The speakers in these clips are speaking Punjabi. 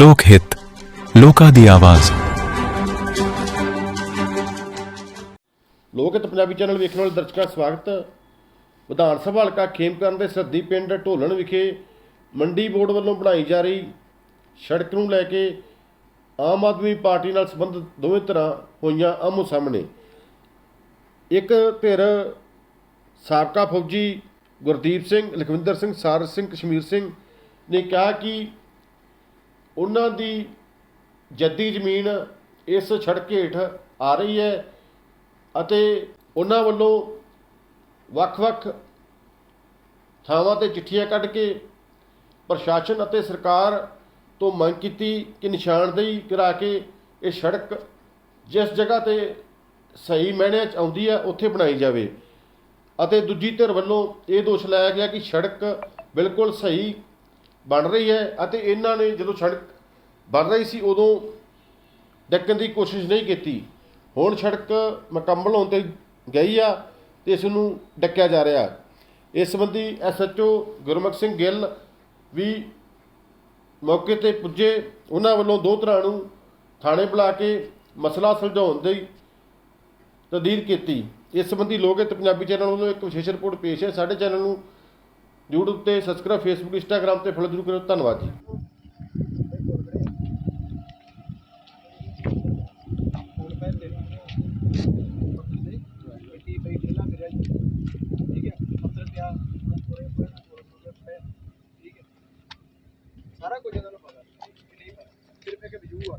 ਲੋਕ ਹਿੱਤ, ਲੋਕਾਂ ਦੀ ਆਵਾਜ਼। ਲੋਕ ਹਿੱਤ ਪੰਜਾਬੀ ਚੈਨਲ ਵੇਖਣ ਵਾਲੇ ਦਰਸ਼ਕਾਂ ਦਾ ਸਵਾਗਤ। ਵਿਧਾਨ ਸਭਾ ਹਲਕਾ ਖੇਮਕਰਨ ਦੇ ਸਰਦੀ ਪਿੰਡ ਢੋਲਣ ਵਿਖੇ ਮੰਡੀ ਬੋਰਡ ਵੱਲੋਂ ਬਣਾਈ ਜਾ ਰਹੀ ਸੜਕ ਨੂੰ ਲੈ ਕੇ ਆਮ ਆਦਮੀ ਪਾਰਟੀ ਨਾਲ ਸੰਬੰਧਿਤ ਦੋਵੇਂ ਤਰ੍ਹਾਂ ਹੋਈਆਂ ਆਮੋ ਸਾਹਮਣੇ। ਇੱਕ ਧਿਰ ਸਾਬਕਾ ਫੌਜੀ ਗੁਰਦੀਪ ਸਿੰਘ, ਲਖਵਿੰਦਰ ਸਿੰਘ ਸਾਰ ਸਿੰਘ, ਕਸ਼ਮੀਰ ਸਿੰਘ ਨੇ ਕਿਹਾ ਕਿ ਉਹਨਾਂ ਦੀ ਜੱਦੀ ਜ਼ਮੀਨ ਇਸ ਸੜਕ ਹੇਠ ਆ ਰਹੀ ਹੈ ਅਤੇ ਉਹਨਾਂ ਵੱਲੋਂ ਵੱਖ-ਵੱਖ ਥਾਵਾਂ ਤੇ ਚਿੱਠੀਆਂ ਕੱਢ ਕੇ ਪ੍ਰਸ਼ਾਸਨ ਅਤੇ ਸਰਕਾਰ ਤੋਂ ਮੰਗ ਕੀਤੀ ਕਿ ਨਿਸ਼ਾਨਦੇਹੀ ਕਰਾ ਕੇ ਇਹ ਸੜਕ ਜਿਸ ਜਗ੍ਹਾ ਤੇ ਸਹੀ ਮਹਿਣਿਆਂ 'ਚ ਆਉਂਦੀ ਹੈ, ਉੱਥੇ ਬਣਾਈ ਜਾਵੇ। ਅਤੇ ਦੂਜੀ ਧਿਰ ਵੱਲੋਂ ਇਹ ਦੋਸ਼ ਲਾਇਆ ਗਿਆ ਕਿ ਸੜਕ ਬਿਲਕੁਲ ਸਹੀ ਬਣ ਰਹੀ ਹੈ ਅਤੇ ਇਹਨਾਂ ਨੇ ਜਦੋਂ ਸੜਕ ਬਣ ਰਹੀ ਸੀ, ਉਦੋਂ ਡੱਕਣ ਦੀ ਕੋਸ਼ਿਸ਼ ਨਹੀਂ ਕੀਤੀ। ਹੁਣ ਸੜਕ ਮੁਕੰਮਲ ਹੋਣ ਤੇ ਗਈ ਆ ਤੇ ਇਸ ਨੂੰ ਡੱਕਿਆ ਜਾ ਰਿਹਾ। ਇਸ ਸੰਬੰਧੀ ਐਸਐਚਓ ਗੁਰਮੁਖ ਸਿੰਘ ਗਿੱਲ ਵੀ ਮੌਕੇ ਤੇ ਪੁੱਜੇ। ਉਹਨਾਂ ਵੱਲੋਂ ਦੋ ਤਰ੍ਹਾਂ ਨੂੰ ਥਾਣੇ ਬੁਲਾ ਕੇ ਮਸਲਾ ਸੁਲਝਾਉਣ ਦੀ ਤਦੀਰ ਕੀਤੀ। ਇਸ ਸੰਬੰਧੀ ਲੋਕ ਹਿੱਤ ਪੰਜਾਬੀ ਚੈਨਲ ਵੱਲੋਂ ਇੱਕ ਵਿਸ਼ੇਸ਼ ਰਿਪੋਰਟ ਪੇਸ਼ ਹੈ। ਸਾਡੇ ਚੈਨਲ ਨੂੰ YouTube ਤੇ ਸਬਸਕ੍ਰਾਈਬ Facebook Instagram ਤੇ ਫੋਲੋ ਜ਼ਰੂਰ ਕਰੋ ਧੰਨਵਾਦ ਜੀ। ਸਾਰਾ ਕੁਝ ਇਹਨਾਂ ਨੂੰ ਪਤਾ। ਨਹੀਂ ਪਤਾ। ਸਿਰਫ ਇੱਕ ਵਿਊ ਆ।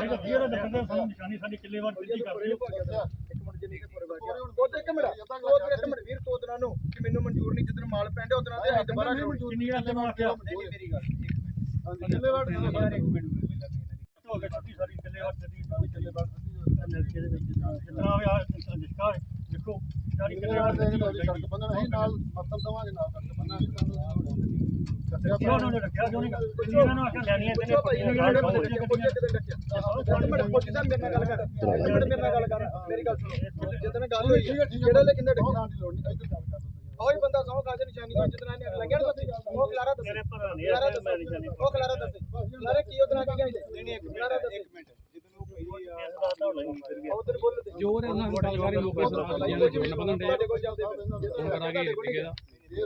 ਨਿਸ਼ਾਨੀ ਸਾਡੀ ਕਿੱਲੇ ਵਾਰ ਬਿਜਲੀ ਕਰ ਰਹੀ ਹੈ ਇੱਕ ਮਿੰਟ ਜਿੰਨੀ ਕਿ ਪੂਰੇ ਬਾਅਦ ਉਹ ਤੇ ਇੱਕ ਮਿੰਟ ਉਹ ਇੱਕ ਮਿੰਟ ਵੀਰ ਤੋਂ ਦਿਨਾਂ ਨੂੰ ਕਿ ਮੈਨੂੰ ਮਨਜ਼ੂਰ ਨਹੀਂ ਜਿੱਦਣ ਮਾਲ ਪੈਂਦੇ ਉਦੋਂ ਤੇ ਅਸੀਂ ਦੁਬਾਰਾ ਮਨਜ਼ੂਰ ਕਿੰਨੀ ਗੱਲ ਤੇ ਮੈਂ ਆਖਿਆ ਨਹੀਂ ਮੇਰੀ ਗੱਲ ਕਿੱਲੇ ਵਾਰ ਇੱਕ ਮਿੰਟ ਹੋ ਗਿਆ ਛੁੱਟੀ ਸਾਰੀ ਕਿੱਲੇ ਵਾਰ ਜਦੀ ਕਿੱਲੇ ਵਾਰ ਜਿਤਨਾ ਵੀ ਆ ਨਿਸ਼ਕਾ ਦੇਖੋ ਸੜਕ ਬੰਨਣਾ ਅਸੀਂ ਨਾਲ ਮਤਲਬ ਦਵਾਂਗੇ ਨਾਲ ਸੜਕ ਬੰਨਣਾ ਕਿਉਂ ਨਾ ਰੱਖਿਆ ਕਿਉਂ ਨਹੀਂ ਇਹਨਾਂ ਨੂੰ ਆਖਿਆ ਲੈਣੀਆਂ ਤੇ ਮੇਰੀ ਗੱਲ ਸੁਣੋ ਜਿੱਦਣ ਗੱਲ ਹੋਈ ਕਿਹੜੇ ਲੈ ਕਿੰਨੇ ਡੱਕੇ ਉਹੀ ਬੰਦਾ ਸੌ ਖਾਜੇ ਨਿਸ਼ਾਨੀ ਤੋਂ ਜਿੱਦਣ ਇਹਨੇ ਲੱਗਿਆ ਨਾ ਤੁਸੀਂ ਉਹ ਖਲਾਰਾ ਦੱਸੇ। ਮੇਰੇ ਭਰਾ ਨੇ ਖਲਾਰਾ ਮੈਂ ਨਿਸ਼ਾਨੀ ਦੱਸੇ ਉਹ ਖਲਾਰਾ ਦੱਸੇ। ਖਲਾਰਾ ਕੀ ਉਹਦੇ ਨਾਲ ਕੀ ਕਹਿੰਦੇ? ਨਹੀਂ ਨਹੀਂ ਖਲਾਰਾ ਦੱਸੇ। ਇੱਕ ਮਿੰਟ ਜਿੱਦਣ ਉਹ ਪਹਿਲੀ ਆ ਉਧਰ ਬੋਲ ਤੇ ਜੋਰ ਇਹਨਾਂ ਨੂੰ ਲੋਕ ਜਮਨ ਦੇ ਹੁਣ ਕਰਾਂਗੇ ਟਿਕੇ ਦਾ ਕੇ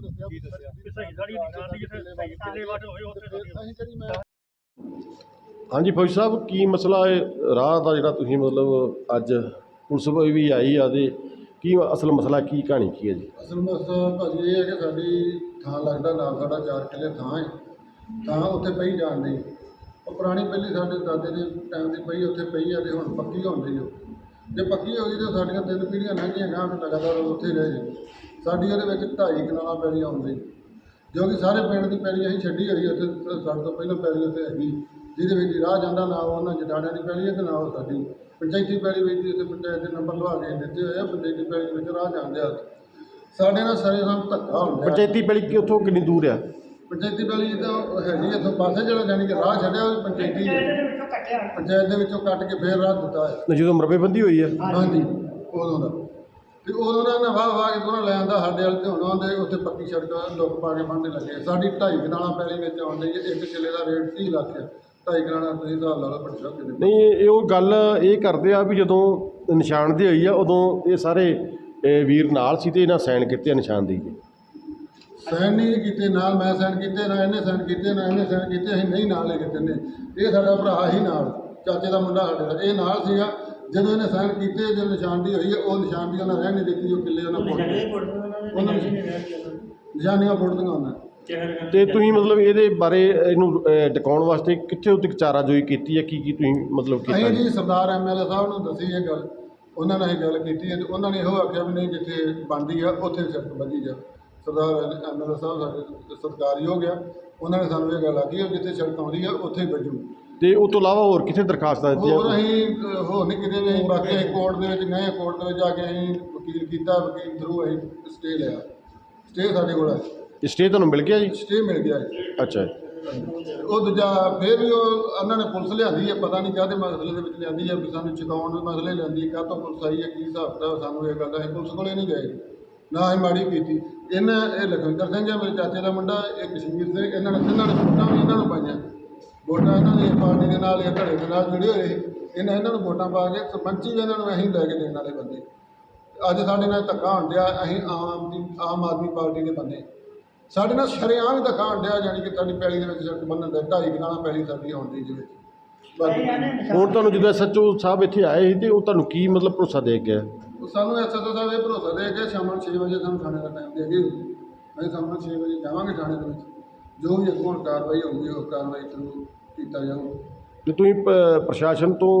ਦੱਸਿਆ ਸਹੀ ਸਾਡੀ ਨਿਸ਼ਾਨੀ ਜਿੱਥੇ ਹੋਏ ਉੱਥੇ ਹਾਂਜੀ ਫੌਜੀ ਸਾਹਿਬ ਕੀ ਮਸਲਾ ਹੈ ਰਾਹ ਦਾ ਜਿਹੜਾ ਤੁਸੀਂ ਮਤਲਬ ਅੱਜ ਪੁਲਿਸ ਵੀ ਆਈ ਆ ਤੇ ਕੀ ਅਸਲ ਮਸਲਾ ਕੀ ਕਹਾਣੀ ਕੀ ਹੈ ਜੀ? ਅਸਲ ਮਸਲਾ ਭਾਜੀ ਇਹ ਹੈ ਕਿ ਸਾਡੀ ਥਾਂ ਲੱਗਦਾ ਨਾਲ ਸਾਡਾ 4 ਕਿੱਲੇ ਥਾਂ ਹੈ। ਥਾਂ ਉੱਥੇ ਪਈ ਜਾਣ ਦੀ ਉਹ ਪੁਰਾਣੀ ਪਹਿਲੀ ਸਾਡੇ ਦਾਦੇ ਦੇ ਟਾਈਮ ਦੀ ਪਈ, ਉੱਥੇ ਪਈ ਆ ਤੇ ਹੁਣ ਪੱਕੀ ਹੋਣ ਦੀ ਉਹ ਜੇ ਪੱਕੀ ਹੋ ਗਈ ਤਾਂ ਸਾਡੀਆਂ ਤਿੰਨ ਪੀੜ੍ਹੀਆਂ ਲੰਘੀਆਂ ਗਾਂ ਤੇ ਲਗਾਤਾਰ ਉੱਥੇ ਹੀ ਰਹੇ। ਜੀ ਸਾਡੀ ਉਹਦੇ ਵਿੱਚ ਢਾਈ ਕਨਾਲਾਂ ਪੈਲੀ ਆਉਂਦੀ ਜੋ ਕਿ ਸਾਰੇ ਪਿੰਡ ਦੀ ਪੈਲੀ ਅਸੀਂ ਛੱਡੀ ਹੋਈ ਉੱਥੇ ਸਾਡੇ ਤੋਂ ਪਹਿਲਾਂ ਪੈਲੀ ਉੱਥੇ ਹੈਗੀ। ਜਿਹਦੇ ਵਿੱਚ ਰਾਹ ਜਾਂਦਾ, ਨਾ ਉਹਨਾਂ ਜਟਾਣਿਆਂ ਦੀ ਪੈਲੀ ਹੈ ਤੇ ਨਾ ਉਹ ਸਾਡੀ। ਪੰਚਾਇਤੀ ਪੈਲੀ ਵਿੱਚ ਉੱਥੇ ਪੰਚਾਇਤ ਦੇ ਨੰਬਰ ਲਵਾ ਕੇ ਦਿੱਤੇ ਹੋਏ ਆ, ਪੰਚਾਇਤੀ ਪੈਲੀ ਵਿੱਚ ਰਾਹ ਜਾਂਦੇ ਆ। ਸਾਡੇ ਨਾਲ ਸਾਰੇ ਸਾਨੂੰ ਧੱਕਾ ਹੁੰਦਾ ਪੰਚਾਇਤੀ ਪੈਲੀ ਕਿ ਉੱਥੋਂ ਕਿੰਨੀ ਦੂਰ ਆ? ਪੰਚਾਇਤੀ ਪੈਲੀ ਤਾਂ ਹੈਗੀ ਇੱਥੋਂ ਪਾਸੇ ਜਿਹੜਾ ਜਾਣੀ ਕਿ ਰਾਹ ਛੱਡਿਆ ਉਹ ਪੰਚਾਇਤੀ ਹੈ। ਪੰਚਾਇਤ ਦੇ ਵਿੱਚੋਂ ਕੱਟ ਕੇ ਫੇਰ ਰਾਹ ਦਿੱਤਾ ਹੈ ਜਦੋਂ ਮਰਬੇਬੰਦੀ ਹੋਈ ਆ? ਹਾਂਜੀ ਉਦੋਂ ਦਾ। ਤੇ ਉਦੋਂ ਦਾ ਨਾ ਵਾਹ ਵਾਹ ਕੇ ਦੋਨਾਂ ਲੈ ਆਂਦਾ ਸਾਡੇ ਵਾਲੇ ਤੇ ਹੁਣ ਆਉਂਦੇ ਉੱਥੇ ਪੱਕੀ ਸੜਕ ਲੁੱਕ ਪਾ ਕੇ ਬੰਨ੍ਹਣ ਲੱਗੇ। ਸਾਡੀ ਢਾਈ ਕਨਾਲਾਂ ਪੈਲੀ ਵਿੱਚ ਆਉਂਦੀ ਹੈ ਇੱਕ ਕਿੱਲੇ ਦਾ ਰੇਟ 30 ਲੱਖ ਹੈ ਢਾਈ ਕਨਾਲਾਂ ਤੁਸੀਂ ਹਿਸਾਬ ਲਾ ਲਓ ਪੱਚਾ ਕਿੱਲੇ ਨਹੀਂ ਇਹ ਇਹ ਉਹ ਗੱਲ ਇਹ ਕਰਦੇ ਆ ਵੀ ਜਦੋਂ ਨਿਸ਼ਾਨਦੇਹੀ ਹੋਈ ਆ ਉਦੋਂ ਇਹ ਸਾਰੇ ਇਹ ਵੀਰ ਨਾਲ ਸੀ ਤੇ ਇਹਨਾਂ ਸਾਈਨ ਕੀਤੇ ਆ ਨਿਸ਼ਾਨਦੇਹੀ ਦੇ ਸਾਈਨ ਨਹੀਂ ਕੀਤੇ ਨਾਲ ਮੈਂ ਸਾਈਨ ਕੀਤੇ ਨਾ ਇਹਨੇ ਸਾਈਨ ਕੀਤੇ ਨਾ ਇਹਨੇ ਸਾਈਨ ਕੀਤੇ ਅਸੀਂ ਨਹੀਂ ਨਾਲ ਲੈ ਕੇ ਇਹ ਸਾਡਾ ਭਰਾ ਹੀ ਨਾਲ ਚਾਚੇ ਦਾ ਮੁੰਡਾ ਸਾਡੇ ਦਾ। ਇਹ ਨਾਲ ਸੀਗਾ ਜਦੋਂ ਇਹਨੇ ਸਾਈਨ ਕੀਤੇ ਜਦੋਂ ਨਿਸ਼ਾਨਦੀ ਹੋਈ ਹੈ ਉਹ ਨਿਸ਼ਾਨਦੀ ਉਹਨਾਂ ਰਹਿਣ ਨਹੀਂ ਦਿੱਤੀ ਉਹ ਕਿੱਲੇ ਉਹਨਾਂ ਪੁੱਟ ਉਹਨਾਂ ਨਿਸ਼ਾਨੀਆਂ ਪੁੱਟ ਦੀਆਂ ਉਹਨਾਂ। ਤੇ ਤੁਸੀਂ ਮਤਲਬ ਇਹਦੇ ਬਾਰੇ ਇਹਨੂੰ ਟਿਕਾਉਣ ਵਾਸਤੇ ਕਿੱਥੇ ਉੱਤੇ ਚਾਰਾਜੋਈ ਕੀਤੀ ਹੈ? ਕੀ ਕੀ ਤੁਸੀਂ ਮਤਲਬ ਕੀਤਾ ਅਸੀਂ ਜੀ? ਜੀ ਸਰਦਾਰ ਐਮਐਲਏ ਸਾਹਿਬ ਨੂੰ ਦੱਸੀ ਇਹ ਗੱਲ। ਉਹਨਾਂ ਨਾਲ ਇਹ ਗੱਲ ਕੀਤੀ ਹੈ ਤੇ ਉਹਨਾਂ ਨੇ ਇਹੋ ਆਖਿਆ ਵੀ ਨਹੀਂ ਜਿੱਥੇ ਬਣਦੀ ਆ ਉੱਥੇ ਸੜਕ ਵਧੀ ਜਾ। ਸਰਦਾਰ ਐਮਐਲਏ ਸਾਹਿਬ ਸਾਡੇ ਸਰਕਾਰੀ ਹੋ ਗਿਆ ਉਹਨਾਂ ਨੇ ਸਾਨੂੰ ਇਹ ਗੱਲ ਆਖੀ ਵੀ ਜਿੱਥੇ ਸੜਕ ਆਉਂਦੀ ਆ ਉੱਥੇ ਵੱਜੂ। ਤੇ ਉਸ ਤੋਂ ਇਲਾਵਾ ਹੋਰ ਕਿੱਥੇ ਦਰਖਾਸਤਾਂ ਹੋਰ ਦਿੱਤੀਆਂ ਅਸੀਂ ਅਹ, ਹੋਰ ਨਹੀਂ ਕਿਤੇ ਵੀ ਬਾਕੀ ਅਸੀਂ ਕੋਰਟ ਦੇ ਵਿੱਚ ਗਏ ਕੋਰਟ ਦੇ ਵਿੱਚ ਜਾ ਕੇ ਅਸੀਂ ਵਕੀਲ ਕੀਤਾ ਵਕੀਲ ਥਰੂ ਅਸੀਂ ਸਟੇ ਲਿਆ। ਸਟੇ ਸਾਡੇ ਕੋਲ ਹੈ ਸਟੇ ਤੁਹਾਨੂੰ ਮਿਲ ਗਿਆ ਜੀ? ਸਟੇ ਮਿਲ ਗਿਆ ਹੈ ਅੱਛਾ ਜੀ। ਉਹ ਦੂਜਾ ਫਿਰ ਵੀ ਉਹ ਉਹਨਾਂ ਨੇ ਪੁਲਿਸ ਲਿਆਂਦੀ ਹੈ ਪਤਾ ਨਹੀਂ ਕਾਹਦੇ ਮਸਲੇ ਦੇ ਵਿੱਚ ਲਿਆਂਦੀ ਹੈ ਵੀ ਸਾਨੂੰ ਚੁਕਾਉਣ ਦੇ ਮਸਲੇ ਲਿਆਂਦੀ ਹੈ ਕਾਹ ਤੋਂ ਪੁਲਿਸ ਆਈ ਹੈ ਕੀ ਹਿਸਾਬ ਦਾ ਸਾਨੂੰ ਇਹ ਗੱਲ ਦਾ ਅਸੀਂ ਪੁਲਿਸ ਕੋਲੇ ਨਹੀਂ ਗਏ। ਨਾ ਹੀ ਮਾੜੀ ਕੀਤੀ। ਇਹਨਾਂ ਇਹ ਲਖਵਿੰਦਰ ਸਿੰਘ ਹੈ ਮੇਰੇ ਚਾਚੇ ਦਾ ਮੁੰਡਾ ਇਹ ਕਸ਼ਮੀਰ ਸਿੰਘ ਇਹਨਾਂ ਨੇ ਤਿੰਨਾਂ ਨੇ ਵੋਟਾਂ ਵੀ ਇਹਨਾਂ ਨੂੰ ਪਾਈਆਂ। ਵੋਟਾਂ ਇਹਨਾਂ ਦੀ ਪਾਰਟੀ ਦੇ ਨਾਲ ਇਹ ਧੜੇ ਦੇ ਨਾਲ ਜੁੜੇ ਹੋਏ। ਇਹਨਾਂ ਇਹਨਾਂ ਨੂੰ ਵੋਟਾਂ ਪਾ ਕੇ ਸਰਪੰਚੀ ਵੀ ਇਹਨਾਂ ਨੂੰ ਅਸੀਂ ਲੈ ਕੇ ਦੇਣ ਵਾਲੇ ਬੰਦੇ। ਅੱਜ ਸਾਡੇ ਨਾਲ ਧੱਕਾ ਹੋਣ ਡਿਆ ਅਸੀਂ ਆਮ ਦੀ ਆਮ ਆਦਮੀ ਪਾਰਟੀ ਦੇ ਬੰਦੇ। ਸਾਡੇ ਨਾਲ ਸ਼ਰੇਆਮ ਹੀ ਧੱਕਾ ਹੋਣ ਡਿਆ ਜਾਣੀ ਕਿ ਸਾਡੀ ਪੈਲੀ ਦੇ ਵਿੱਚ ਸੜਕ ਬੰਨਣ ਦਾ ਢਾਈ ਕਨਾਲਾਂ ਪੈਲੀ ਸਾਡੀ ਆਉਣ ਦੀ ਜਿਹਦੇ ਬਾਕੀ ਹੁਣ ਤੁਹਾਨੂੰ ਜਦੋਂ ਐਸਐਚਓ ਸਾਹਿਬ ਇੱਥੇ ਆਏ ਸੀ ਤੇ ਉਹ ਤੁਹਾਨੂੰ ਕੀ ਮਤਲਬ ਭਰੋਸਾ ਦੇ ਕੇ ਗਿਆ ਉਹ ਸਾਨੂੰ ਐਸਐਸਓ ਸਾਹਿਬ ਇਹ ਭਰੋਸਾ ਦੇ ਕੇ ਸ਼ਾਮ ਨੂੰ 6 ਵਜੇ ਸਾਨੂੰ ਥਾਣੇ ਦਾ ਟਾਈਮ ਦੇ ਗਏ ਅਸੀਂ ਸ਼ਾਮ ਨੂੰ 6 ਵਜੇ ਜਾਵਾਂਗੇ ਥਾਣੇ ਦੇ ਵਿੱਚ। ਜੋ ਵੀ ਅੱਗੋਂ ਕਾਰਵਾਈ ਹੋਊਗੀ ਉਹ ਕਾਰਵਾਈ ਥਰੂ ਕੀਤਾ ਜਾਊਗਾ ਤੇ ਤੁਸੀਂ ਪ- ਪ੍ਰਸ਼ਾਸਨ ਤੋਂ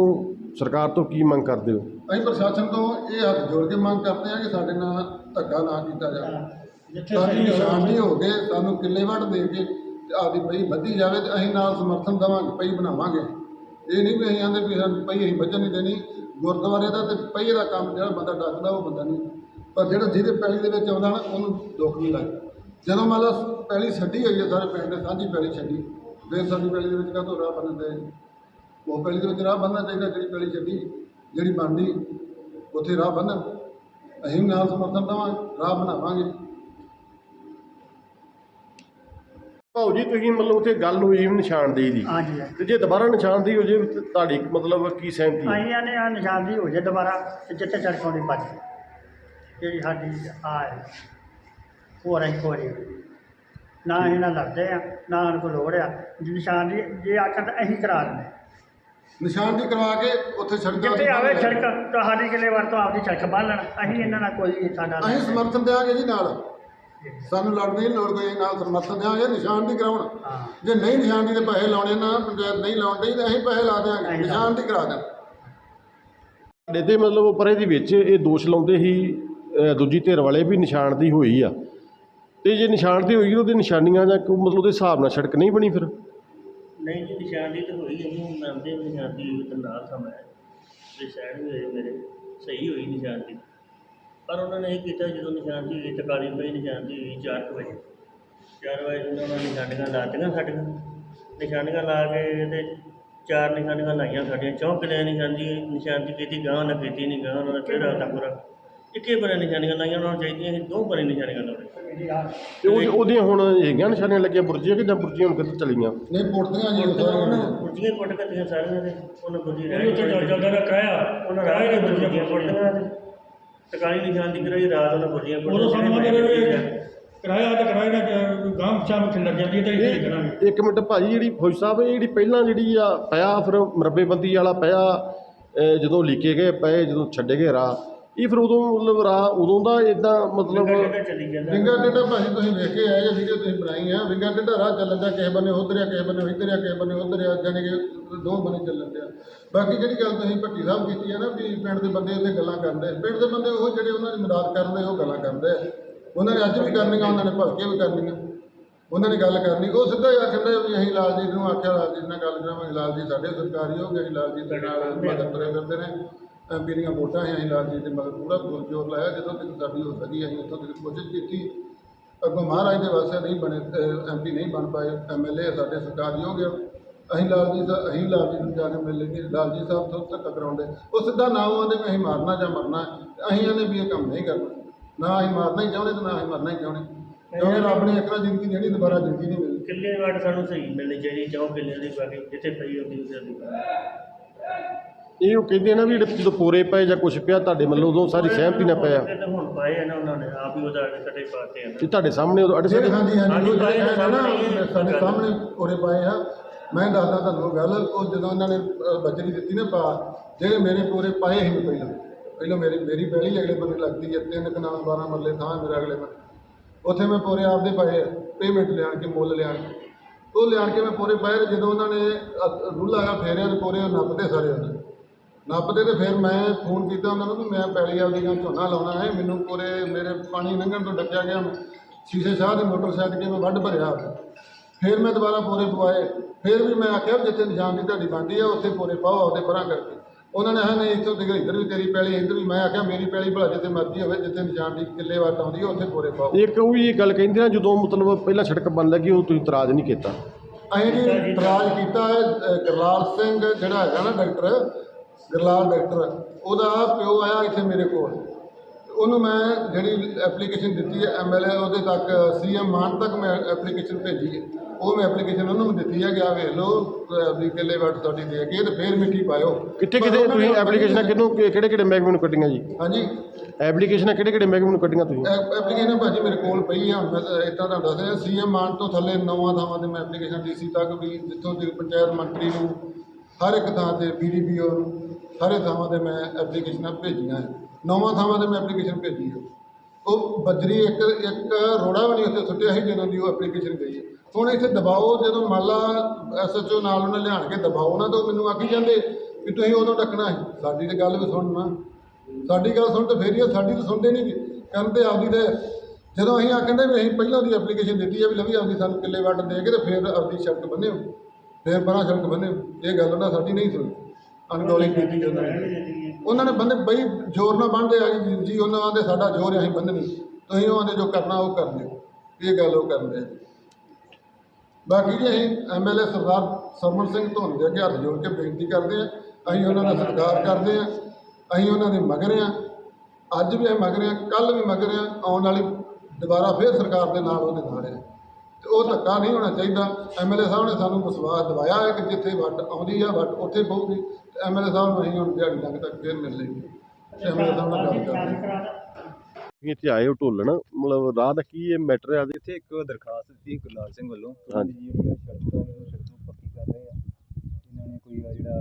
ਸਰਕਾਰ ਤੋਂ ਕੀ ਮੰਗ ਕਰਦੇ ਹੋ? ਅਸੀਂ ਪ੍ਰਸ਼ਾਸਨ ਤੋਂ ਇਹ ਹੱਥ ਜੋੜ ਕੇ ਮੰਗ ਕਰਦੇ ਹਾਂ ਕਿ ਸਾਡੇ ਨਾਲ ਧੱਕਾ ਨਾ ਕੀਤਾ ਜਾਵੇ। ਸਾਡੀ ਨਿਸ਼ਾਨੀ ਹੋ ਗਏ ਸਾਨੂੰ ਕਿੱਲੇ ਵੱਟ ਦੇ ਕੇ ਤੇ ਆਪਦੀ ਪਈ ਵੱਧੀ ਜਾਵੇ ਤੇ ਅਸੀਂ ਨਾਲ ਸਮਰਥਨ ਦੇਵਾਂਗੇ ਪਈ ਬਣਾਵਾਂਗੇ। ਇਹ ਨਹੀਂ ਵੀ ਅਸੀਂ ਆਂਦੇ ਵੀ ਸਾਨੂੰ ਪਈ ਅਸੀਂ ਵੱਜਣ ਨਹੀਂ ਦੇਣੀ। ਗੁਰਦੁਆਰੇ ਦਾ ਤੇ ਪਹੀਏ ਦਾ ਕੰਮ ਜਿਹੜਾ ਬੰਦਾ ਡੱਕਦਾ ਉਹ ਬੰਦਾ ਨਹੀਂ। ਪਰ ਜਿਹੜਾ ਜਿਹਦੇ ਪੈਲੀ ਦੇ ਵਿੱਚ ਆਉਂਦਾ ਨਾ, ਉਹਨੂੰ ਦੁੱਖ ਨਹੀਂ ਲੱਗਦਾ। ਜਦੋਂ ਮੰਨ ਲਓ ਪੈਲੀ ਛੱਡੀ ਹੋਈ ਹੈ, ਸਾਰੇ ਪਿੰਡ ਨੇ ਸਾਂਝੀ ਪੈਲੀ ਛੱਡੀ। ਫਿਰ ਸਾਡੀ ਪੈਲੀ ਦੇ ਵਿੱਚ ਕਾਹਤੋਂ ਰਾਹ ਬਣਦੇ ਉਹ ਪੈਲੀ ਦੇ ਵਿੱਚ ਰਾਹ ਬੰਨਣਾ ਚਾਹੀਦਾ, ਜਿਹੜੀ ਪੈਲੀ ਛੱਡੀ, ਜਿਹੜੀ ਬਣਦੀ, ਉੱਥੇ ਰਾਹ ਬੰਨਣ। ਅਸੀਂ ਵੀ ਨਾਲ ਸਮਰਥਨ ਦੇਵਾਂਗੇ, ਰਾਹ ਬਣਾਵਾਂਗੇ। ਭਾਉ ਜੀ ਤੁਸੀਂ ਮਤਲਬ ਉੱਥੇ ਗੱਲ ਹੋਈ ਸੀ ਨਿਸ਼ਾਨਦੇਹੀ ਦੀ ਹਾਂਜੀ। ਤੇ ਜੇ ਦੁਬਾਰਾ ਨਿਸ਼ਾਨਦੇਹੀ ਹੋ ਜੇ ਤੁਹਾਡੀ ਮਤਲਬ ਕੀ ਸਹਿਮਤੀ ਹੈ? ਅਸੀਂ ਆਨੇ ਆ ਨਿਸ਼ਾਨਦੀ ਹੋ ਜੇ ਦੁਬਾਰਾ ਤੇ ਜਿੱਥੇ ਸੜਕੋਂ ਦੀ ਬਚ ਜਿਹੜੀ ਸਾਡੀ ਆ ਹੈ ਹੋਰ ਅਸੀਂ ਕੋਈ ਨਾ ਨਾਲ ਲੜਦੇ ਆ ਨਾ ਸਾਨੂੰ ਕੋਈ ਲੋੜ ਆ। ਜੇ ਨਿਸ਼ਾਨਦੀ ਜੇ ਆਖਣ ਤਾਂ ਅਸੀਂ ਕਰਾ ਦਿੰਦੇ। ਨਿਸ਼ਾਨਦੀ ਕਰਵਾ ਕੇ ਉੱਥੇ ਸੜਕਾਂ ਜਿੱਥੇ ਆਵੇ ਸੜਕ ਤੁਹਾਡੀ ਕਿਲੇ ਵਾਰ ਤੋਂ ਆਪਦੀ ਸੜਕ ਬੰਨ ਲੈਣ। ਅਸੀਂ ਇਹਨਾਂ ਨਾਲ ਕੋਈ ਸਾਡਾ ਅਸੀਂ ਸਮਰਥਨ ਦੇਵਾਂਗੇ ਜੀ ਨਾਲ। ਸਾਨੂੰ ਲੜਨ ਦੀ ਲੋੜ ਕੋਈ ਨਾਲ ਸਮਰਥਨ ਦੇਵਾਂਗੇ ਨਿਸ਼ਾਨਦੀ ਕਰਾਉਣ। ਹਾਂ। ਜੇ ਨਹੀਂ ਨਿਸ਼ਾਨਦੀ ਦੇ ਪੈਸੇ ਲਾਉਣੇ ਨਾ ਪੰਚਾਇਤ ਨਹੀਂ ਲਾਉਣ ਡਈ ਤਾਂ ਅਸੀਂ ਪੈਸੇ ਲਾ ਲਾ ਨਿਸ਼ਾਨਦੀ ਕਰਾ ਦੇਣ ਸਾਡੇ ਤੇ ਮਤਲਬ ਪਰੇ ਦੇ ਵਿੱਚ ਇਹ ਦੋਸ਼ ਲਾਉਂਦੇ ਸੀ ਅਹ, ਦੂਜੀ ਧਿਰ ਵਾਲੇ ਵੀ ਨਿਸ਼ਾਨਦੇਹੀ ਹੋਈ ਆ। ਤੇ ਜੇ ਨਿਸ਼ਾਨਦੇਹੀ ਹੋਈ ਤਾਂ ਉਹਦੀ ਨਿਸ਼ਾਨੀਆਂ ਜਾਂ ਕੋਈ ਮਤਲਬ ਉਹਦੇ ਹਿਸਾਬ ਨਾਲ ਸੜਕ ਨਹੀਂ ਬਣੀ ਫਿਰ? ਨਹੀਂ ਜੀ ਨਿਸ਼ਾਨੀ ਤਾਂ ਹੋਈ ਅਸੀਂ ਮੰਨਦੇ ਵੀ ਨਿਸ਼ਾਨੀ ਹੋਈ ਤਾਂ ਨਾਲ ਸਮਾਂ ਹੈ ਵੀ ਹੋਏ ਮੇਰੇ ਸਹੀ ਹੋਈ ਨਿਸ਼ਾਨੀ ਪਰ ਉਹਨਾਂ ਨੇ ਇਹ ਕੀਤਾ ਜਦੋਂ ਨਿਸ਼ਾਨੀ ਹੋਈ ਤਕਾਲੀ ਪਈ ਨਿਸ਼ਾਨੀ ਹੋਈ 4 ਵਜੇ। 4 ਵਜੇ ਉਹਨਾਂ ਨੇ ਨਿਸ਼ਾਨੀਆਂ ਲਾਤੀਆਂ ਸਾਡੀਆਂ। ਨਿਸ਼ਾਨੀਆਂ ਲਾ ਕੇ ਤੇ ਚਾਰ ਨਿਸ਼ਾਨੀਆਂ ਲਾਈਆਂ ਸਾਡੀਆਂ। ਚੌਂਕ ਕਿਲੇ ਨਿਸ਼ਾਨੀ ਨਿਸ਼ਾਨੀ ਕੀਤੀ ਗਾਂ ਨਾ ਕੀਤੀ ਨਹੀਂ ਗਾਂ ਉਹਨਾਂ ਨੇ ਫਿਰ ਰਾਤਾ ਪੂਰਾ ਇੱਕੇ ਬਣੇ ਨਿਸ਼ਾਨੀਆਂ ਲਾਈਆਂ ਉਹਨਾਂ ਨੂੰ ਚਾਹੀਦੀਆਂ ਸੀ ਦੋ ਬਣੇ ਨਿਸ਼ਾਨੀਆਂ ਲਾਉਣੇ ਤੇ ਉਹ ਉਹਦੀਆਂ ਹੁਣ ਹੈਗੀਆਂ ਨਿਸ਼ਾਨੀਆਂ ਲੱਗੀਆਂ ਬੁਰਜੀਆਂ ਕਿ ਜਾਂ ਬੁਰਜੀਆਂ ਹੁਣ ਕਿੱਥੇ ਚਲੀਆਂ? ਨਹੀਂ ਪੁੱਟਦੀਆਂ ਜੀ ਉਹਨਾਂ। ਗੁੱਜੀਆਂ ਕੁੱਟ ਕੱਟੀਆਂ ਸਾਰੀਆਂ ਦੇ ਉਹਨਾਂ ਉਹਨੂੰ ਉੱਥੇ ਚੱਲ ਚੱਲਦਾ ਰਿਹਾ ਕਿਰਾਇਆ। ਉਹਨਾਂ ਰਾਹ ਦੇ ਦੇ ਦੂਜੀਆਂ ਟਕਾਲੀ ਨਿਸ਼ਾਨ ਦੀ ਕਰਾਈ ਰਾਤ ਉਹਨਾਂ ਗੁੱਜੀਆਂ ਉਦੋਂ ਸਾਨੂੰ ਆਂਦੇ ਰਹੇ ਵੀ ਕਿਰਾਇਆ ਤੇ ਕਿਰਾਏ ਦਾ ਗਾਂ ਚਾਹ ਉੱਥੇ ਲੱਗ ਜਾਂਦੀ ਹੈ ਤੇ ਇਹ ਕਰਾਂਗੇ? ਇੱਕ ਮਿੰਟ ਭਾਜੀ ਜਿਹੜੀ ਫੌਜ ਸਾਹਿਬ ਇਹ ਜਿਹੜੀ ਪਹਿਲਾਂ ਜਿਹੜੀ ਆ ਪਿਆ ਫਿਰ ਮਰਬੇਬੰਦੀ ਵਾਲਾ ਪਿਆ ਜਦੋਂ ਲੀਕੇ ਗਏ ਪਏ ਜਦੋਂ ਛੱਡੇ ਗਏ ਰਾਹ ਇਹ ਫਿਰ ਉਦੋਂ ਮਤਲਬ ਰਾਹ ਉਦੋਂ ਦਾ ਇਦਾਂ ਮਤਲਬ ਕਿਹੜਾ ਚੱਲੀ ਜਾਂਦਾ। ਵਿੰਗਾ ਟੇਢਾ ਭਾਜੀ ਤੁਸੀਂ ਵੇਖ ਕੇ ਆਏ ਜੇ ਵੀਡੀਓ ਤੁਸੀਂ ਬਣਾਈ ਆ। ਵਿੰਗਾ ਟੇਢਾ ਰਾਹ ਚੱਲਣ ਦਾ ਕਿਸੇ ਬੰਨੇ ਉਧਰ ਆ ਕਿਸੇ ਬੰਨੇ ਇੱਧਰ ਆ ਕਿਸੇ ਬੰਨੇ ਉਧਰ ਆ ਜਾਣੀ ਕਿ ਦੋ ਬੰਨੇ ਚੱਲਣ ਡਿਆ ਬਾਕੀ ਜਿਹੜੀ ਗੱਲ ਤੁਸੀਂ ਭੱਟੀ ਸਾਹਿਬ ਕੀਤੀ ਹੈ ਨਾ ਵੀ ਪਿੰਡ ਦੇ ਬੰਦੇ ਉੱਤੇ ਗੱਲਾਂ ਕਰਦੇ ਪਿੰਡ ਦੇ ਬੰਦੇ ਉਹ ਜਿਹੜੇ ਉਹਨਾਂ ਦੀ ਮਦਦ ਕਰਦੇ ਉਹ ਗੱਲਾਂ ਕਰਦੇ। ਆ ਉਹਨਾਂ ਨੇ ਅੱਜ ਵੀ ਕਰਨੀਆਂ ਉਹਨਾਂ ਨੇ ਭਲਕੇ ਵੀ ਕਰਨੀਆਂ। ਉਹਨਾਂ ਨੇ ਗੱਲ ਕਰਨੀ ਉਹ ਸਿੱਧਾ ਹੀ ਆਖਦੇ ਵੀ ਅਸੀਂ ਲਾਲਜੀਤ ਨੂੰ ਆਖਿਆ ਲਾਲਜੀਤ ਨਾਲ ਗੱਲ ਕਰਾਂਗੇ ਲਾਲਜੀਤ ਸਾਡੇ ਸਰਕਾਰੀ ਹੋ ਗਏ ਅਸੀਂ ਲਾਲਜੀਤ ਦੇ ਨਾਲ ਮਦਦ ਫਿਰਦੇ ਨੇ। ਐਮਪੀ ਦੀਆਂ ਵੋਟਾਂ ਸੀ ਅਸੀਂ ਲਾਲ ਜੀ ਦੇ, ਮਗਰ ਪੂਰਾ ਜ਼ੋਰ ਲਾਇਆ, ਜਦੋਂ ਤੱਕ ਸਾਡੀ ਹੋ ਸਕੀ ਅਸੀਂ ਉੱਥੋਂ ਤੱਕ ਕੋਸ਼ਿਸ਼ ਕੀਤੀ। ਅੱਗੋਂ ਮਹਾਰਾਜ ਦੇ ਵਾਸਤੇ ਨਹੀਂ ਬਣੇ ਐਮਪੀ ਨਹੀਂ ਬਣ ਪਾਏ ਐਮਐਲਏ ਸਾਡੇ ਸਰਕਾਰੀ ਹੋ ਗਿਆ। ਅਸੀਂ ਲਾਲਜੀਤ ਸਾਹਿਬ- ਅਸੀਂ ਲਾਲਜੀਤ ਨੂੰ ਜਾ ਕੇ ਮਿਲ ਲਏ ਲਾਲਜੀਤ ਸਾਹਿਬ ਤੋਂ ਧੱਕਾ ਕਰਾਉਂਦੇ ਉਹ ਸਿੱਧਾ ਨਾ ਆਉਂਦੇ ਵੀ ਅਸੀਂ ਮਾਰਨਾ ਜਾਂ ਮਰਨਾ, ਅਸੀਂ ਇਹਨੇ ਵੀ ਇਹ ਕੰਮ ਨਹੀਂ ਕਰਨਾ। ਨਾ ਅਸੀਂ ਮਾਰਨਾ ਹੀ ਚਾਹੁੰਦੇ ਤੇ ਨਾ ਅਸੀਂ ਮਰਨਾ ਹੀ ਚਾਹੁੰਦੇ। ਕਿਉਂਕਿ ਰੱਬ ਨੇ ਇੱਕ ਵਾਰ ਜ਼ਿੰਦਗੀ ਦੇਣੀ, ਦੁਬਾਰਾ ਜ਼ਿੰਦਗੀ ਨਹੀਂ ਮਿਲਦੀ ਕਿੱਲੇ ਵਾਟ ਸਾਨੂੰ ਸਹੀ ਮਿਲਣੀ ਚਾਹੀਦੀ ਚੌਂ ਕਿੱਲਿਆਂ ਦੀ ਬਾਕੀ ਜਿੱਥੇ ਪਈ ਹੁੰਦੀ ਉਸੇ ਇਹ ਉਹ ਕਹਿੰਦੇ ਆ ਨਾ ਵੀ ਜਿਹੜੇ ਜਦੋਂ ਪੂਰੇ ਪਏ ਜਾਂ ਕੁਛ ਪਿਆ ਤੁਹਾਡੇ ਮਤਲਬ ਉਦੋਂ ਸਾਰੀ ਸਹਿਮਤੀ ਨਾਲ ਪਿਆ। ਇਹ ਤਾਂ ਹੁਣ ਪਾਏ ਆ ਨਾ ਉਹਨਾਂ ਨੇ ਆਪ ਹੀ ਉਹਦਾ ਕੱਟੇ ਪਾਤੇ ਆ ਤੇ ਤੁਹਾਡੇ ਸਾਹਮਣੇ ਹਾਂਜੀ ਹਾਂਜੀ ਉਹ ਪਾਏ ਜਿਹੜੇ ਹੈ ਨਾ ਸਾਹਮਣੇ ਸਾਡੇ ਸਾਹਮਣੇ ਉਰੇ ਪਾਏ ਆ। ਮੈਂ ਦੱਸਦਾ ਤੁਹਾਨੂੰ ਗੱਲ ਉਹ ਜਦੋਂ ਉਹਨਾਂ ਨੇ ਬਜਰੀ ਦਿੱਤੀ ਨਾ ਪਾ ਜਿਹੜੇ ਮੇਰੇ ਪੂਰੇ ਪਾਏ ਸੀ ਪਹਿਲਾਂ। ਪਹਿਲਾਂ ਮੇਰੀ ਮੇਰੀ ਪਹਿਲੀ ਅਗਲੇ ਬੰਨੇ ਲੱਗਦੀ ਹੈ ਤਿੰਨ ਕਨਾਲ 12 ਮਰਲੇ ਥਾਂ ਮੇਰੇ ਅਗਲੇ ਬੰਨੇ ਉੱਥੇ ਮੈਂ ਪੂਰੇ ਆਪਦੇ ਪਾਏ ਪੇਮੈਂਟ ਲਿਆਣ ਕੇ ਮੁੱਲ ਲਿਆਣ ਕੇ। ਉਹ ਲਿਆਣ ਕੇ ਮੈਂ ਪੂਰੇ ਪਾਏ ਜਦੋਂ ਉਹਨਾਂ ਨੇ ਰੂਲ ਆਇਆ ਫੇਰਿਆ ਤੇ ਪੂਰੇ ਨੱਪਦੇ ਸਾਰੇ ਉਹਨੇ ਨੱਪਦੇ ਤੇ ਫਿਰ ਮੈਂ ਫੋਨ ਕੀਤਾ ਉਹਨਾਂ ਨੂੰ ਵੀ ਮੈਂ ਪੈਲੀ ਆਪਦੀ ਗਾਂ ਝੋਨਾ ਲਾਉਣਾ ਹੈ ਮੈਨੂੰ ਪੂਰੇ ਮੇਰੇ ਪਾਣੀ ਲੰਘਣ ਤੋਂ ਡੱਕਿਆ ਗਿਆ ਮੈਂ। ਸ਼ੀਸ਼ੇ ਸ਼ਾਹ ਦੀ ਮੋਟਰ ਸੈੱਟ ਕੇ ਮੈਂ ਵੱਢ ਭਰਿਆ। ਫਿਰ ਮੈਂ ਦੁਬਾਰਾ ਪੂਰੇ ਪਵਾਏ। ਫਿਰ ਵੀ ਮੈਂ ਆਖਿਆ ਜਿੱਥੇ ਨਿਸ਼ਾਨ ਦੀ ਤੁਹਾਡੀ ਬਣਦੀ ਆ ਉੱਥੇ ਪੂਰੇ ਪਾਓ ਆਪਦੇ ਪਰਾਂ ਕਰਕੇ। ਉਹਨਾਂ ਨੇ ਹਾਂ ਨਹੀਂ ਇੱਥੋਂ ਤੇ ਇੱਧਰ ਵੀ ਤੇਰੀ ਪੈਲੀ ਇੱਧਰ ਵੀ। ਮੈਂ ਆਖਿਆ ਮੇਰੀ ਪੈਲੀ ਭਲਾ ਜਿੱਥੇ ਮਰਜ਼ੀ ਹੋਵੇ ਜਿੱਥੇ ਨਿਸ਼ਾਨ ਦੀ ਕਿੱਲੇ ਵਾਟ ਆਉਂਦੀ ਆ ਉੱਥੇ ਪੂਰੇ ਪਾਓ। ਉਹ ਵੀ ਇਹ ਗੱਲ ਕਹਿੰਦੇ ਨਾ ਜਦੋਂ ਮਤਲਬ ਪਹਿਲਾਂ ਸੜਕ ਬਣ ਲੱਗੀ ਉਹ ਤੁਸੀਂ ਇਤਰਾਜ਼ ਨਹੀਂ ਕੀਤਾ? ਅਸੀਂ ਜੀ ਇਤਰਾਜ਼ ਕੀਤਾ ਹੈ ਅ, ਗਰਲਾਲ ਸਿੰਘ ਜਿਹੜਾ ਹੈਗਾ ਨਾ ਡਾਕਟਰ ਗਰਲਾਲ ਡਾਕਟਰ ਉਹਦਾ ਪਿਓ ਆਇਆ ਇੱਥੇ ਮੇਰੇ ਕੋਲ। ਉਹਨੂੰ ਮੈਂ ਜਿਹੜੀ ਐਪਲੀਕੇਸ਼ਨ ਦਿੱਤੀ ਹੈ ਐਮਐਲਏ ਉਹਦੇ ਤੱਕ ਸੀਐਮ ਮਾਨ ਤੱਕ ਮੈਂ ਐਪਲੀਕੇਸ਼ਨ ਭੇਜੀ ਹੈ। ਉਹ ਮੈਂ ਐਪਲੀਕੇਸ਼ਨ ਉਹਨੂੰ ਵੀ ਦਿੱਤੀ ਹੈ ਕਿ ਆ ਵੇਖ ਲਓ ਵੀ ਕਿੱਲੇ ਵੱਟ ਤੁਹਾਡੀ ਦੇ ਕੇ ਤੇ ਫੇਰ ਮਿੱਟੀ ਪਾਇਓ। ਕਿੱਥੇ ਕਿੱਥੇ ਨੇ ਤੁਸੀਂ ਐਪਲੀਕੇਸ਼ਨਾਂ ਕਿਹਨੂੰ ਕਿਹੜੇ ਕਿਹੜੇ ਮਹਿਕਮੇ ਨੂੰ ਕੱਢੀਆਂ ਜੀ? ਹਾਂਜੀ। ਐਪਲੀਕੇਸ਼ਨਾਂ ਕਿਹੜੇ ਕਿਹੜੇ ਮਹਿਕਮੇ ਨੂੰ ਕੱਢੀਆਂ ਤੁਸੀਂ? ਐਪਲੀਕੇਸ਼ਨ ਭਾਜੀ ਮੇਰੇ ਕੋਲ ਪਈ ਆ ਮੈਂ ਇਦਾਂ ਤੁਹਾਨੂੰ ਦੱਸ ਰਿਹਾ ਸੀਐਮ ਮਾਨ ਤੋਂ ਥੱਲੇ ਨੌਵਾਂ ਥਾਵਾਂ ਤੇ ਮੈਂ ਐਪਲੀਕੇਸ਼ਨ ਡੀਸੀ ਤੱਕ ਵੀ ਜਿੱਥੋਂ ਦੀ ਪੰਚਾਇਤ ਮੰਤਰੀ ਨੂੰ ਹਰ ਇੱਕ ਥਾਂ ਤੇ ਬੀਡੀਪੀਓ ਨੂੰ ਸਾਰੇ ਥਾਵਾਂ ਤੇ ਮੈਂ ਐਪਲੀਕੇਸ਼ਨਾਂ ਭੇਜੀਆਂ ਨੌਵਾਂ ਥਾਵਾਂ ਤੇ ਮੈਂ ਐਪਲੀਕੇਸ਼ਨ ਭੇਜੀ ਹੈ ਉਹ ਬੱਜਰੀ ਇੱਕ ਇੱਕ ਰੋੜਾ ਵੀ ਨਹੀਂ ਉੱਥੇ ਸੁੱਟਿਆ ਸੀ ਜਦੋਂ ਦੀ ਉਹ ਐਪਲੀਕੇਸ਼ਨ ਗਈ ਹੁਣ ਇੱਥੇ ਦਬਾਓ ਜਦੋਂ ਮੰਨ ਲਾ ਐਸਐਚਓ ਨਾਲ ਉਹਨੇ ਲਿਆਣ ਕੇ ਦਬਾਓ ਨਾ ਤਾਂ ਉਹ ਮੈਨੂੰ ਆਖੀ ਜਾਂਦੇ ਵੀ ਤੁਸੀਂ ਉਦੋਂ ਡੱਕਣਾ ਹੈ ਸਾਡੀ ਤੇ ਗੱਲ ਵੀ ਸੁਣਨਾ ਸਾਡੀ ਗੱਲ ਸੁਣ ਤੇ ਫੇਰ ਹੀ ਆ, ਸਾਡੀ ਤਾਂ ਸੁਣਦੇ ਨਹੀਂ। ਕਰਨ ਤੇ ਆਪਦੀ ਤੇ ਜਦੋਂ ਅਸੀਂ ਆਖਦੇ ਵੀ ਅਸੀਂ ਪਹਿਲਾਂ ਦੀ ਐਪਲੀਕੇਸ਼ਨ ਦਿੱਤੀ ਹੈ ਵੀ ਲਵੀ ਆਪਦੀ ਸਾਨੂੰ ਕਿੱਲੇ ਵੱਟ ਦੇ ਕੇ ਤੇ ਫਿਰ ਆਪਦੀ ਸ਼ਰਤ ਬੰਨਿਓ। ਫਿਰ ਪਰਾਂ ਸੜਕ ਬੰਨਿਓ ਇਹ ਗੱਲ ਉਹਨਾਂ ਸਾਡੀ ਨਹੀਂ ਸੁਣੀ ਅਨਗੋਲੀ ਕੀਤੀ ਨੇ ਉਹਨਾਂ ਨੇ ਬੰਦੇ ਬਈ ਜ਼ੋਰ ਨਾਲ ਬੰਨਦੇ ਆ ਜੀ ਜੀ ਉਹਨਾਂ ਦੇ ਸਾਡਾ ਜ਼ੋਰ ਅਸੀਂ ਬੰਨਣੀ ਤੁਸੀਂ ਉਹਨਾਂ ਦੇ ਜੋ ਕਰਨਾ ਉਹ ਕਰ ਲਿਓ। ਇਹ ਗੱਲ ਉਹ ਕਰਦੇ ਬਾਕੀ ਜੀ ਅਸੀਂ ਐਮਐਲਏ ਸਰਦਾਰ ਸਰਮਨ ਸਿੰਘ ਧੋਨ ਦੇ ਅੱਗੇ ਹੱਥ ਜੋੜ ਕੇ ਬੇਨਤੀ ਕਰਦੇ ਆ। ਅਸੀਂ ਉਹਨਾਂ ਦਾ ਸਤਿਕਾਰ ਕਰਦੇ ਆ। ਅਸੀਂ ਉਹਨਾਂ ਦੇ ਮਗਰ ਆ। ਅੱਜ ਵੀ ਅਸੀਂ ਮਗਰ ਆ ਕੱਲ ਵੀ ਮਗਰ ਆ। ਆਉਣ ਵਾਲੀ ਦੁਬਾਰਾ ਫੇਰ ਸਰਕਾਰ ਦੇ ਨਾਲ ਉਹਦੇ ਨਾਲ ਆ। ਤੇ ਉਹ ਧੱਕਾ ਨਹੀਂ ਹੋਣਾ ਚਾਹੀਦਾ। ਐਮਐਲਏ ਸਾਹਿਬ ਨੇ ਸਾਨੂੰ ਵਿਸ਼ਵਾਸ ਦਿਵਾਇਆ ਹੈ ਕਿ ਜਿੱਥੇ ਵੱਟ ਆਉਂਦੀ ਆ ਵੱਟ ਉੱਥੇ ਪਊਗੀ। ਤੇ ਐਮਐਲਏ ਸਾਹਿਬ ਨੂੰ ਅਸੀਂ ਹੁਣ ਦਿਹਾੜੀ ਤੱਕ ਤੱਕ ਫੇਰ ਮਿਲ ਲਈਏ ਐਮਐਲਏ ਸਾਹਿਬ ਨਾਲ ਗੱਲ ਕਰਦੇ ਇੱਥੇ ਆਏ ਹੋ ਢੋਲਣ। ਮਤਲਬ ਰਾਹ ਦਾ ਕੀ ਇਹ ਮੈਟਰ ਆ ਇੱਥੇ ਇੱਕ ਦਰਖਾਸਤ ਦਿੱਤੀ ਗੁਰਲਾਲ ਸਿੰਘ ਵੱਲੋਂ। ਹਾਂਜੀ। ਜਿਹੜੀ ਆ ਸੜਕ ਦਾ ਉਹ ਸੜਕ ਨੂੰ ਪੱਕੀ ਕਰ ਰਹੇ ਆ। ਇਹਨਾਂ ਨੇ ਕੋਈ ਆ ਜਿਹੜਾ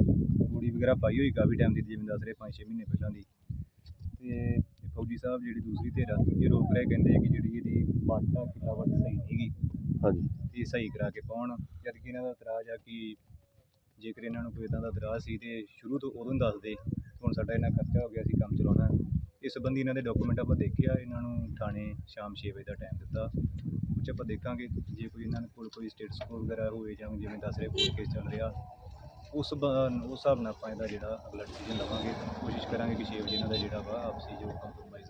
ਰੂੜੀ ਵਗੈਰਾ ਪਾਈ ਹੋਈ ਕਾਫੀ ਟਾਈਮ ਦੀ ਜਿਵੇਂ ਦੱਸ ਰਹੇ 5-6 ਮਹੀਨੇ ਪਹਿਲਾਂ ਦੀ। ਤੇ ਫੌਜੀ ਸਾਹਿਬ ਜਿਹੜੀ ਦੂਸਰੀ ਧਿਰ ਆ ਇਹ ਰੋਕ ਰਹੇ ਕਹਿੰਦੇ ਕਿ ਜਿਹੜੀ ਇਹਦੀ ਵੱਟ ਕਿੱਲਾ ਵੱਟ ਸਹੀ ਨਹੀਂਗੀ ਹਾਂਜੀ। ਇਹ ਸਹੀ ਕਰਾ ਕੇ ਪਾਉਣ। ਜਦ ਕਿ ਇਹਨਾਂ ਦਾ ਇਤਰਾਜ਼ ਆ ਕਿ ਜੇਕਰ ਇਹਨਾਂ ਨੂੰ ਕੋਈ ਇਦਾਂ ਦਾ ਇਤਰਾਜ਼ ਸੀ ਤੇ ਸ਼ੁਰੂ ਤੋਂ ਉਦੋਂ ਹੀ ਦੱਸਦੇ ਹੁਣ ਸਾਡਾ ਇਹਨਾਂ ਖਰਚਾ ਹੋ ਗਿਆ ਸੀ ਕੰਮ ਚਲਾਉਣਾ। ਇਸ ਸੰਬੰਧੀ ਇਹਨਾਂ ਦੇ ਡਾਕੂਮੈਂਟ ਆਪਾਂ ਦੇਖਿਆ, ਇਹਨਾਂ ਨੂੰ ਥਾਣੇ ਸ਼ਾਮ 6 ਵਜੇ ਦਾ ਟਾਈਮ ਦਿੱਤਾ। ਕੁਝ ਆਪਾਂ ਦੇਖਾਂਗੇ, ਜੇ ਕੋਈ ਇਹਨਾਂ ਕੋਲ ਕੋਈ ਸਟੇਟਸ ਕੋਲ ਵਗੈਰਾ ਹੋਏ ਜਾਂ ਜਿਵੇਂ ਦੱਸ ਰਹੇ ਕੋਲ ਕੇਸ ਚੱਲ ਰਿਹਾ, ਉਸ ਬ- ਉਸ ਹਿਸਾਬ ਨਾਲ ਆਪਾਂ ਇਹਦਾ ਜਿਹੜਾ ਅਗਲਾ ਡਿਸੀਜਨ ਲਵਾਂਗੇ। ਕੋਸ਼ਿਸ਼ ਕਰਾਂਗੇ ਕਿ 6 ਵਜੇ ਇਹਨਾਂ ਦਾ ਜਿਹੜਾ ਵਾ ਆਪਸੀ ਜੋ ਕੰਪਰੋਮਾਈਜ਼